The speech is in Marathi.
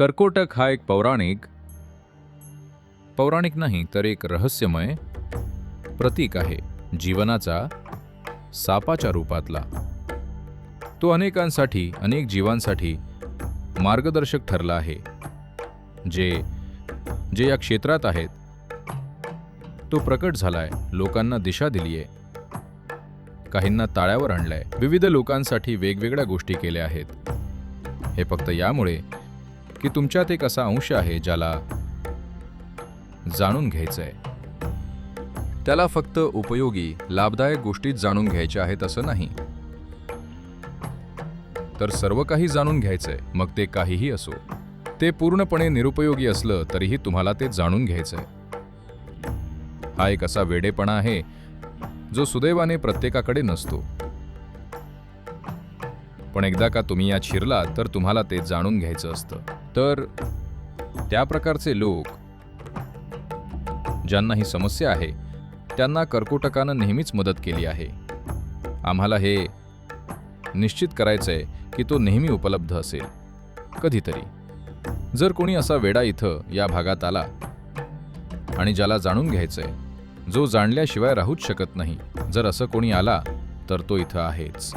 कर्कोटक हा एक पौराणिक पौराणिक नाही तर एक रहस्यमय प्रतीक आहे जीवनाचा सापाच्या रूपातला. तो अनेकांसाठी अनेक जीवांसाठी मार्गदर्शक ठरला आहे. जे जे या क्षेत्रात आहेत तो प्रकट झालाय लोकांना दिशा दिली आहे काहींना ताळ्यावर आणलंय. विविध लोकांसाठी वेगवेगळ्या गोष्टी केल्या आहेत. हे फक्त यामुळे की तुमच्यात एक असा अंश आहे ज्याला जाणून घ्यायचं आहे त्याला फक्त उपयोगी लाभदायक गोष्टीच जाणून घ्यायच्या आहेत असं नाही. तर सर्व काही जाणून घ्यायचंय मग ते काहीही असो. ते पूर्णपणे निरुपयोगी असलं तरीही तुम्हाला ते जाणून घ्यायचंय. हा एक असा वेडेपणा आहे जो सुदैवाने प्रत्येकाकडे नसतो. पण एकदा का तुम्ही यात शिरला तर तुम्हाला ते जाणून घ्यायचं असतं. तर त्या प्रकारचे लोक ज्यांना ही समस्या आहे त्यांना कर्कोटकानं नेहमीच मदत केली आहे. आम्हाला हे निश्चित करायचंय की तो नेहमी उपलब्ध असेल. कधीतरी. जर कोणी असा वेडा इथं या भागात आला आणि ज्याला जाणून घ्यायचंय जो जाणल्याशिवाय राहूच शकत नाही जर असं कोणी आला तर तो इथं आहेच.